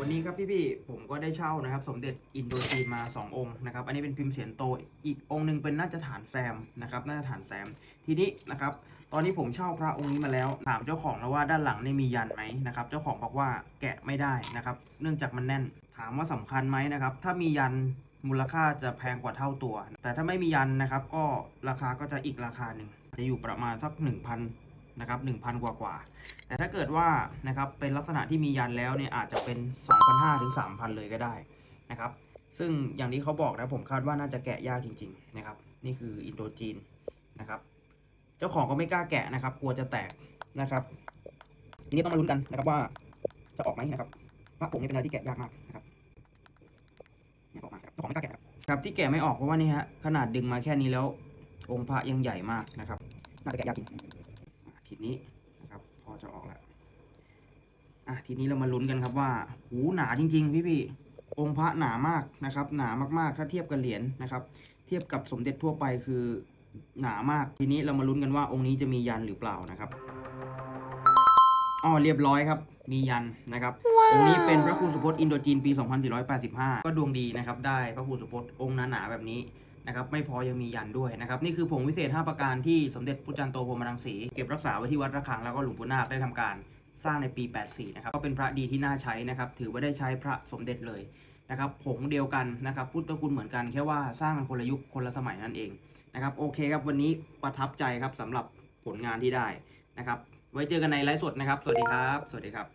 วันนี้ครับพี่ๆผมก็ได้เช่านะครับ สมเด็จอินโดจีนมา 2 องค์นะครับ อันนี้เป็นพิมพ์เสียนโต อีกองค์หนึ่งเป็นน่าจะฐานแซมนะครับน่าจะฐานแซม ทีนี้นะครับ ตอนนี้ผมเช่าพระองค์นี้มาแล้ว ถามเจ้าของแล้วว่าด้านหลังเนี่ยมียันไหมนะครับ เจ้าของบอกว่าแกะไม่ได้นะครับ เนื่องจากมันแน่น ถามว่าสำคัญไหมนะครับ ถ้ามียันมูลค่าจะแพงกว่าเท่าตัว แต่ถ้าไม่มียันนะครับ ก็ราคาก็จะอีกราคาหนึ่ง จะอยู่ประมาณสัก 1,000 นะครับ1,000 กว่ากว่า แต่ถ้าเกิดว่านะครับเป็นลักษณะที่มียันแล้วเนี่ยอาจจะเป็น 2,500ถึง3,000 เลยก็ได้นะครับ ซึ่งอย่างที่เขาบอกนะผมคาดว่าน่าจะแกะยากจริงๆนะครับ นี่คืออินโดจีนนะครับ เจ้าของก็ไม่กล้าแกะนะครับ กลัวจะแตกนะครับ ทีนี้ต้องมาลุ้นกันนะครับว่าจะออกไหมนะครับพระผงนี่เป็นอะไรที่แกะยากมากนะครับเนี่ยออกมาครับเจ้าของไม่กล้าแกะครับครับที่แกะไม่ออกเพราะว่านี่ฮะขนาดดึงมาแค่นี้แล้ว องค์พระยังใหญ่มากนะครับ น่าจะแกะยากจริง นี้นะครับ พอจะออกแล้วอะทีนี้เรามาลุ้นกันครับว่า หูหนาจริง ๆ พี่ๆองค์พระหนามากนะครับ หนามากๆ ถ้าเทียบกับเหรียญนะครับ เทียบกับสมเด็จทั่วไปคือหนามาก ทีนี้เรามาลุ้นกันว่าองค์นี้จะมียันหรือเปล่านะครับอ๋อเรียบร้อยครับ มียันนะครับ องค์นี้เป็นพระครูสุพจน์อินโดจีนปี 2485 ก็ดวงดีนะครับ ได้พระครูสุพจน์องค์หนาๆแบบนี้ นะครับไม่พอยังมียันด้วยนะครับนี่คือผงวิเศษ 5 ประการที่สมเด็จพุทธจันโตพรมรังสีเก็บรักษาไว้ที่วัดระฆังแล้วก็หลวงปู่นาคได้ทำการสร้างในปี 84 นะครับก็เป็นพระดีที่น่าใช้นะครับถือว่าได้ใช้พระสมเด็จเลยนะครับผงเดียวกันนะครับพุทธคุณเหมือนกันแค่ว่าสร้างกันคนละยุคคนละสมัยนั่นเองนะครับโอเคครับวันนี้ประทับใจครับสำหรับผลงานที่ได้นะครับไว้เจอกันในไลฟ์สดนะครับ สวัสดีครับ สวัสดีครับ